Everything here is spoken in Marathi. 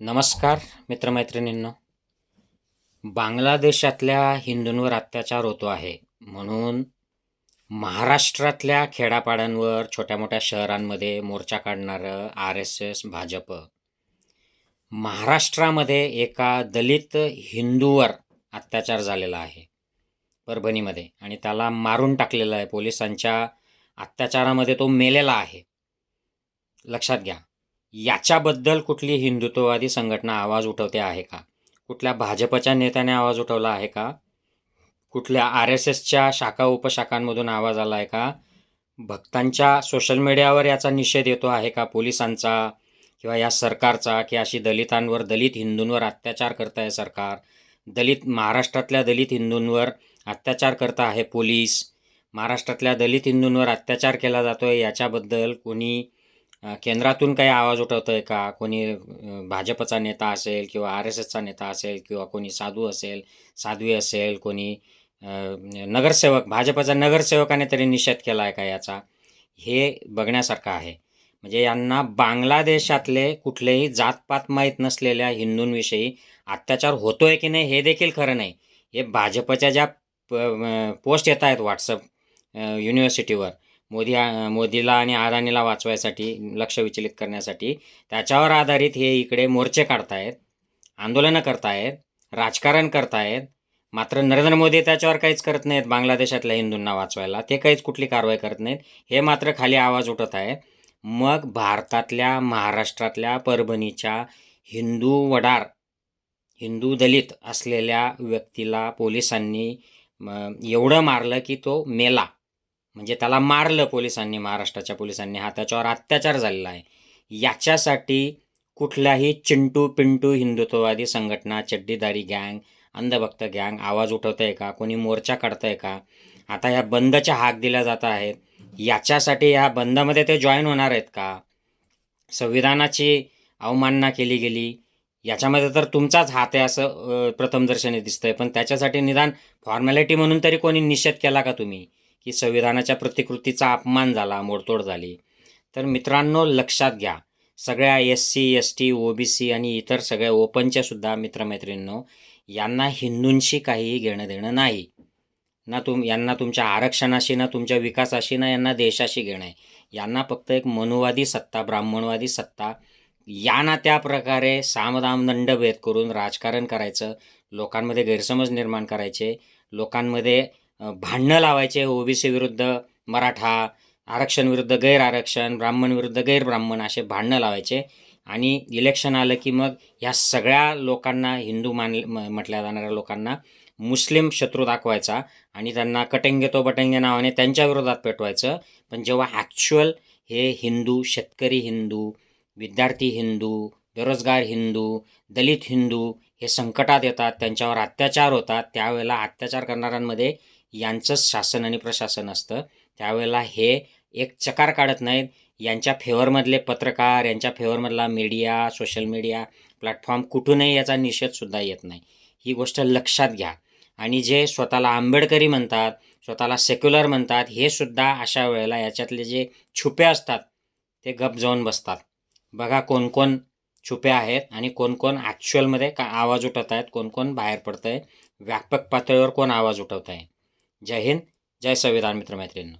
नमस्कार मित्रमैत्रिणींनो. बांगलादेशातल्या हिंदूंवर अत्याचार होतो आहे. म्हणून महाराष्ट्रातल्या खेडापाड्यांवर छोट्या मोठ्या शहरांमध्ये मोर्चा काढणारं आर एस एस भाजप. महाराष्ट्रामध्ये एका दलित हिंदूवर अत्याचार झालेला आहे. परभणीमध्ये. आणि त्याला मारून टाकलेलं आहे. पोलिसांच्या अत्याचारामध्ये तो मेलेला आहे. लक्षात घ्या. याच्याबद्दल कुठली हिंदुत्ववादी संघटना आवाज उठवते आहे का? कुठल्या भाजपच्या नेत्याने आवाज उठवला आहे का? कुठल्या आर एस एसच्या शाखा उपशाखांमधून आवाज आला आहे का? भक्तांच्या सोशल मीडियावर याचा निषेध येतो आहे का? पोलिसांचा किंवा या सरकारचा की अशी दलितांवर दलित हिंदूंवर अत्याचार करत आहे सरकार? दलित महाराष्ट्रातल्या दलित हिंदूंवर अत्याचार करत आहे पोलीस? महाराष्ट्रातल्या दलित हिंदूंवर अत्याचार केला जातो आहे याच्याबद्दल कोणी केंद्रातून काही आवाज उठवतो आहे का? कोणी भाजपचा नेता असेल किंवा आर एस एसचा नेता असेल किंवा कोणी साधू असेल साध्वी असेल कोणी नगरसेवक भाजपचा नगरसेवकाने तरी निषेध केला आहे का याचा? हे बघण्यासारखं आहे. म्हणजे यांना बांगलादेशातले कुठलेही जातपात माहीत नसलेल्या हिंदूंविषयी अत्याचार होतोय की नाही हे देखील खरं नाही. हे भाजपच्या ज्या पोस्ट येत आहेत व्हॉट्सअप युनिव्हर्सिटीवर मोदी मोदीला आणि आदानीला वाचवायसाठी लक्ष विचलित करण्यासाठी. त्याच्यावर आधारित हे इकडे मोर्चे काढतायत आंदोलनं करतायत राजकारण करतायत. मात्र नरेंद्र मोदी त्याच्यावर काहीच करत नाहीत बांगलादेशातल्या हिंदूंना वाचवायला. ते काहीच कुठली कारवाई करत नाहीत. हे मात्र खाली आवाज उठत आहे. मग भारतातल्या महाराष्ट्रातल्या परभणीच्या हिंदू वडार हिंदू दलित असलेल्या व्यक्तीला पोलिसांनी एवढं मारलं की तो मेला. म्हणजे त्याला मारलं पोलिसांनी महाराष्ट्राच्या पोलिसांनी. हा त्याच्यावर अत्याचार झालेला आहे. याच्यासाठी कुठल्याही चिंटू पिंटू हिंदुत्ववादी संघटना चड्डीदारी गँग अंधभक्त गँग आवाज उठवत आहे का? कोणी मोर्चा काढतंय आहे का? आता ह्या बंदच्या हाक दिल्या जात आहेत. याच्यासाठी ह्या बंदमध्ये ते जॉईन होणार आहेत का? संविधानाची अवमानना केली गेली. याच्यामध्ये तर तुमचाच हात आहे असं प्रथमदर्शनी दिसतंय. पण त्याच्यासाठी निदान फॉर्मॅलिटी म्हणून तरी कोणी निषेध केला का तुम्ही? की संविधानाच्या प्रतिकृतीचा अपमान झाला मोडतोड झाली. तर मित्रांनो लक्षात घ्या. सगळ्या S C S T O B C आणि इतर सगळ्या ओपनच्या सुद्धा मित्रमैत्रिणींनो यांना हिंदूंशी काहीही घेणं देणं नाही. ना तुम यांना तुमच्या आरक्षणाशी ना तुमच्या विकासाशी ना यांना देशाशी घेणं आहे. यांना फक्त एक मनुवादी सत्ता ब्राह्मणवादी सत्ता या ना त्या प्रकारे सामदामदंड भेद करून राजकारण करायचं लोकांमध्ये गैरसमज निर्माण करायचे लोकांमध्ये भांडणं लावायचे ओबीसी विरुद्ध मराठा आरक्षण विरुद्ध गैर आरक्षण ब्राह्मण विरुद्ध गैर ब्राह्मण असे भांडणं लावायचे. आणि इलेक्शन आलं की मग ह्या सगळ्या लोकांना हिंदू मान म- म्हटल्या जाणाऱ्या लोकांना मुस्लिम शत्रू दाखवायचा आणि त्यांना कटेंगे तो बटेंगे नावाने त्यांच्या विरोधात पेटवायचं. पण जेव्हा ॲक्च्युअल हे हिंदू शेतकरी हिंदू विद्यार्थी हिंदू बेरोजगार हिंदू दलित हिंदू हे संकटात येतात त्यांच्यावर अत्याचार होतात त्यावेळेला अत्याचार करणाऱ्यांमध्ये यांचंच शासन आणि प्रशासन असतं. त्यावेळेला हे एक चकार काढत नाहीत. यांच्या फेवरमधले पत्रकार यांच्या फेवरमधला मीडिया सोशल मीडिया प्लॅटफॉर्म कुठूनही याचा निषेधसुद्धा येत नाही. ही गोष्ट लक्षात घ्या. आणि जे स्वतःला आंबेडकरी म्हणतात स्वतःला सेक्युलर म्हणतात हे सुद्धा अशा वेळेला याच्यातले जे छुपे असतात ते गप जाऊन बसतात. बघा कोण कोण छुपे आहेत आणि कोण कोण ॲक्च्युअलमध्ये का आवाज उठवत आहेत कोण कोण बाहेर पडतं आहे व्यापक पातळीवर कोण आवाज उठवत आहे जय हिंद जय संविधान मित्रमैत्रिणींनो